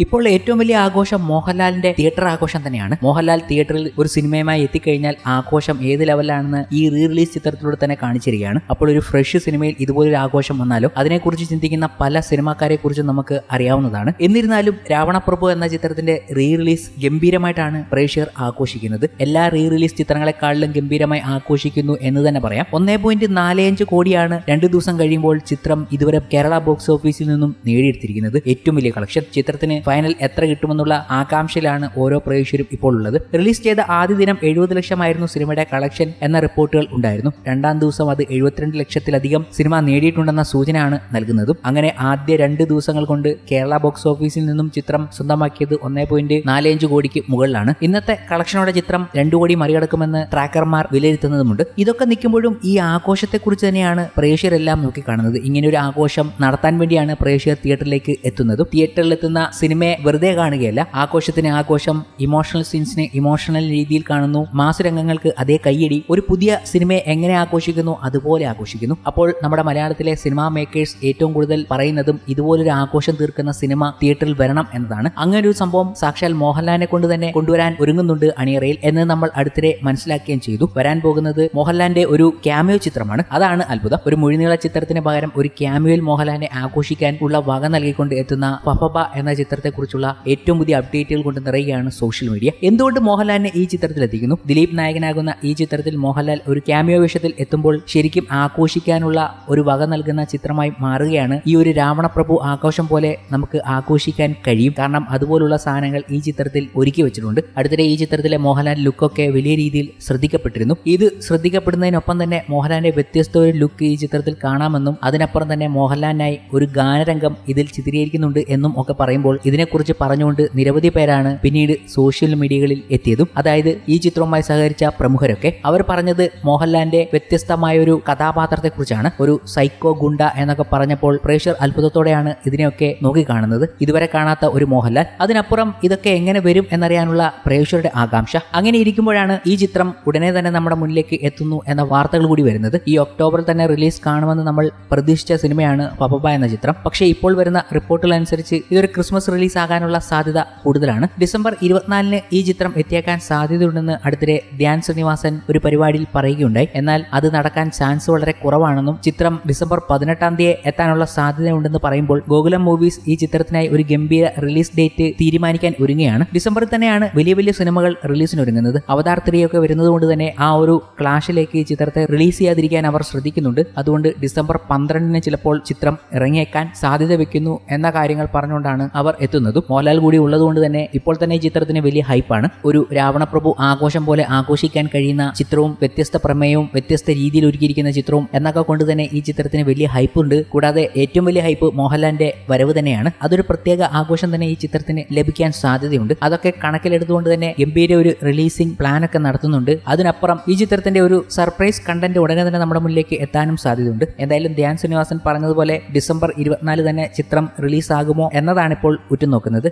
ഇപ്പോൾ ഏറ്റവും വലിയ ആഘോഷം മോഹൻലാലിന്റെ തിയേറ്റർ ആഘോഷം തന്നെയാണ്. മോഹൻലാൽ തിയേറ്ററിൽ ഒരു സിനിമയുമായി എത്തിക്കഴിഞ്ഞാൽ ആഘോഷം ഏത് ലെവലാണെന്ന് ഈ റീ റിലീസ് ചിത്രത്തിലൂടെ തന്നെ കാണിച്ചിരിക്കുകയാണ്. അപ്പോൾ ഒരു ഫ്രഷ് സിനിമയിൽ ഇതുപോലൊരു ആഘോഷം വന്നാലും അതിനെക്കുറിച്ച് ചിന്തിക്കുന്ന പല സിനിമാക്കാരെ നമുക്ക് അറിയാവുന്നതാണ്. എന്നിരുന്നാലും രാവണപ്രഭു എന്ന ചിത്രത്തിന്റെ റീ റിലീസ് ഗംഭീരമായിട്ടാണ് പ്രേക്ഷകർ ആഘോഷിക്കുന്നത്. എല്ലാ റീ റിലീസ് ചിത്രങ്ങളെക്കാളിലും ഗംഭീരമായി ആഘോഷിക്കുന്നു എന്ന് തന്നെ പറയാം. ഒന്നേ പോയിന്റ് നാലഞ്ച് കോടിയാണ് രണ്ടു ദിവസം കഴിയുമ്പോൾ ചിത്രം ഇതുവരെ കേരള ബോക്സ് ഓഫീസിൽ നിന്നും നേടിയെടുത്തിരിക്കുന്നത്. ഏറ്റവും വലിയ കളക്ഷൻ ചിത്രത്തിന് ഫൈനൽ എത്ര കിട്ടുമെന്നുള്ള ആകാംക്ഷയിലാണ് ഓരോ പ്രേക്ഷകരും ഇപ്പോൾ ഉള്ളത്. റിലീസ് ചെയ്ത ആദ്യ ദിനം എഴുപത് ലക്ഷമായിരുന്നു സിനിമയുടെ കളക്ഷൻ എന്ന റിപ്പോർട്ടുകൾ ഉണ്ടായിരുന്നു. രണ്ടാം ദിവസം അത് എഴുപത്തിരണ്ട് ലക്ഷത്തിലധികം സിനിമ നേടിയിട്ടുണ്ടെന്ന സൂചനയാണ് നൽകുന്നതും. അങ്ങനെ ആദ്യ രണ്ട് ദിവസങ്ങൾ കൊണ്ട് കേരള ബോക്സ് ഓഫീസിൽ നിന്നും ചിത്രം സ്വന്തമാക്കിയത് ഒന്നേ പോയിന്റ് നാലഞ്ച് കോടിക്ക് മുകളിലാണ്. ഇന്നത്തെ കളക്ഷനോടെ ചിത്രം രണ്ടു കോടി മറികടക്കുമെന്ന് ട്രാക്കർമാർ വിലയിരുത്തുന്നതുമുണ്ട്. ഇതൊക്കെ നിൽക്കുമ്പോഴും ഈ ആഘോഷത്തെക്കുറിച്ച് തന്നെയാണ് പ്രേക്ഷകരെല്ലാം നോക്കിക്കാണുന്നത്. ഇങ്ങനെ ഒരു ആഘോഷം നടത്താൻ വേണ്ടിയാണ് പ്രേക്ഷകർ തിയേറ്ററിലേക്ക് എത്തുന്നത്. തിയേറ്ററിൽ എത്തുന്ന സിനിമയെ വെറുതെ കാണുകയല്ല ആഘോഷത്തിന് ആഘോഷം ഇമോഷണൽ സീൻസിനെ ഇമോഷണൽ രീതിയിൽ കാണുന്നു. മാസുരംഗങ്ങൾക്ക് അതേ കയ്യടി. ഒരു പുതിയ സിനിമയെ എങ്ങനെ ആഘോഷിക്കുന്നു? അതുപോലെ ആഘോഷിക്കുന്നു. അപ്പോൾ നമ്മുടെ മലയാളത്തിലെ സിനിമാ മേക്കേഴ്സ് ഏറ്റവും കൂടുതൽ പറയുന്നതും ഇതുപോലൊരു ആഘോഷം തീർക്കുന്ന സിനിമ തിയേറ്ററിൽ വരണം എന്നതാണ്. അങ്ങനെ ഒരു സംഭവം സാക്ഷാൽ മോഹൻലാലിനെ കൊണ്ട് തന്നെ കൊണ്ടുവരാൻ ഒരുങ്ങുന്നുണ്ട് അണിയറയിൽ എന്ന് നമ്മൾ അടുത്തിടെ മനസ്സിലാക്കുകയും ചെയ്തു. വരാൻ പോകുന്നത് മോഹൻലാലിന്റെ ഒരു ക്യാമിയോ ചിത്രമാണ്. അതാണ് അത്ഭുതം. ഒരു മുഴുനീള ചിത്രത്തിന് പകരം ഒരു ക്യാമിയോയിൽ മോഹൻലാലിനെ ആഘോഷിക്കാൻ ഉള്ള വക നൽകിക്കൊണ്ട് എത്തുന്ന പഫബ എന്ന ചിത്രത്തെക്കുറിച്ചുള്ള ഏറ്റവും പുതിയ അപ്ഡേറ്റുകൾ കൊണ്ട് നിറയുകയാണ് സോഷ്യൽ മീഡിയ എന്തുകൊണ്ട് മോഹൻലാലിനെ ഈ ചിത്രത്തിൽ എത്തിക്കുന്നു? ദിലീപ് നായകനാകുന്ന ഈ ചിത്രത്തിൽ മോഹൻലാൽ ഒരു ക്യാമിയോ വേഷത്തിൽ എത്തുമ്പോൾ ശരിക്കും ആഘോഷിക്കാനുള്ള ഒരു വക നൽകുന്ന ചിത്രമായി മാറുകയാണ്. ഈ ഒരു രാവണപ്രഭു ആഘോഷം പോലെ നമുക്ക് ആഘോഷിക്കാൻ കഴിയും. കാരണം അതുപോലുള്ള സാധനങ്ങൾ ഈ ചിത്രത്തിൽ ഒരുക്കി വെച്ചിട്ടുണ്ട്. അടുത്തിടെ ഈ ചിത്രത്തിലെ മോഹൻലാൽ ലുക്കൊക്കെ വലിയ രീതിയിൽ ശ്രദ്ധിക്കപ്പെട്ടിരുന്നു. ഇത് ശ്രദ്ധിക്കപ്പെടുന്നതിനൊപ്പം തന്നെ മോഹൻലാലിന്റെ വ്യത്യസ്ത ഒരു ലുക്ക് ഈ ചിത്രത്തിൽ കാണാമെന്നും അതിനപ്പുറം തന്നെ മോഹൻലാലിനായി ഒരു ഗാനരംഗം ഇതിൽ ചിത്രീകരിക്കുന്നുണ്ട് എന്നും ഒക്കെ പറയുമ്പോൾ ഇതിനെക്കുറിച്ച് പറഞ്ഞുകൊണ്ട് നിരവധി പേരാണ് പിന്നീട് സോഷ്യൽ മീഡിയകളിൽ എത്തിയതും. അതായത് ഈ ചിത്രവുമായി സഹകരിച്ച പ്രമുഖരൊക്കെ അവർ പറഞ്ഞത് മോഹൻലാലിന്റെ വ്യത്യസ്തമായ ഒരു കഥാപാത്രത്തെക്കുറിച്ചാണ്. ഒരു സൈക്കോ ഗുണ്ട എന്നൊക്കെ പറഞ്ഞപ്പോൾ പ്രേക്ഷർ അത്ഭുതത്തോടെയാണ് ഇതിനെയൊക്കെ നോക്കിക്കാണുന്നത്. ഇതുവരെ കാണാത്ത ഒരു മോഹൻലാൽ. അതിനപ്പുറം ഇതൊക്കെ എങ്ങനെ വരും എന്നറിയാനുള്ള പ്രേക്ഷകരുടെ ആകാംക്ഷ. അങ്ങനെ ഇരിക്കുമ്പോഴാണ് ഈ ചിത്രം ഉടനെ തന്നെ നമ്മുടെ മുന്നിലേക്ക് എത്തുന്നു എന്ന വാർത്തകൾ കൂടി വരുന്നത്. ഈ ഒക്ടോബറിൽ തന്നെ റിലീസ് കാണുമെന്ന് നമ്മൾ പ്രതീക്ഷിച്ച സിനിമയാണ് പപ്പബ എന്ന ചിത്രം. പക്ഷേ ഇപ്പോൾ വരുന്ന റിപ്പോർട്ടുകൾ അനുസരിച്ച് ഇതൊരു ക്രിസ്മസ് റിലീസ് ആകാനുള്ള സാധ്യത കൂടുതലാണ്. ഡിസംബർ ഇരുപത്തിനാലിന് ഈ ചിത്രം എത്തിയേക്കാൻ സാധ്യതയുണ്ടെന്ന് അടുത്തിടെ ധ്യാൻ ശ്രീനിവാസൻ ഒരു പരിപാടിയിൽ പറയുകയുണ്ടായി. എന്നാൽ അത് നടക്കാൻ ചാൻസ് വളരെ കുറവാണെന്നും ചിത്രം ഡിസംബർ പതിനെട്ടാം തീയതി എത്താനുള്ള സാധ്യതയുണ്ടെന്ന് പറയുമ്പോൾ ഗോകുലം മൂവീസ് ഈ ചിത്രത്തിനായി ഒരു ഗംഭീര റിലീസ് ഡേറ്റ് തീരുമാനിക്കാൻ ഒരുങ്ങുകയാണ്. ഡിസംബറിൽ തന്നെയാണ് വലിയ വലിയ സിനിമകൾ റിലീസിന് ഒരുങ്ങുന്നത് അവതാർ ത്രീയൊക്കെ വരുന്നത് കൊണ്ട് തന്നെ ആ ഒരു ക്ലാഷിലേക്ക് ഈ ചിത്രത്തെ റിലീസ് ചെയ്യാതിരിക്കാൻ അവർ ശ്രദ്ധിക്കുന്നുണ്ട്. അതുകൊണ്ട് ഡിസംബർ പന്ത്രണ്ടിന് ചിലപ്പോൾ ചിത്രം ഇറങ്ങിയേക്കാൻ സാധ്യത വെക്കുന്നു എന്ന കാര്യങ്ങൾ പറഞ്ഞുകൊണ്ടാണ് അവർ എത്തുന്നതും മോഹൻലാൽ കൂടി ഉള്ളതുകൊണ്ട് തന്നെ ഇപ്പോൾ തന്നെ ഈ ചിത്രത്തിന് വലിയ ഹൈപ്പാണ് ഒരു രാവണപ്രഭു ആഘോഷം പോലെ ആഘോഷിക്കാൻ കഴിയുന്ന ചിത്രവും വ്യത്യസ്ത പ്രമേയവും വ്യത്യസ്ത രീതിയിൽ ഒരുക്കിയിരിക്കുന്ന ചിത്രവും എന്നൊക്കെ കൊണ്ട് തന്നെ ഈ ചിത്രത്തിന് വലിയ ഹൈപ്പ് ഉണ്ട്. കൂടാതെ ഏറ്റവും വലിയ ഹൈപ്പ് മോഹൻലാലിന്റെ വരവ് തന്നെയാണ്. അതൊരു പ്രത്യേക ആഘോഷം തന്നെ ഈ ചിത്രത്തിന് ലഭിക്കാൻ സാധ്യതയുണ്ട്. അതൊക്കെ കണക്കിലെടുത്തുകൊണ്ട് തന്നെ ഗംഭീര ഒരു റിലീസിംഗ് പ്ലാൻ ഒക്കെ നടത്തുന്നുണ്ട്. അതിനപ്പുറം ഈ ചിത്രത്തിന്റെ ഒരു സർപ്രൈസ് കണ്ടന്റ് ഉടനെ തന്നെ നമ്മുടെ മുന്നിലേക്ക് എത്താനും സാധ്യതയുണ്ട്. എന്തായാലും ധ്യാൻ ശ്രീനിവാസൻ പറഞ്ഞതുപോലെ ഡിസംബർ ഇരുപത്തിനാല് തന്നെ ചിത്രം റിലീസ് ആകുമോ എന്നതാണ് ഇപ്പോൾ ഉറ്റുനോക്കുന്നത്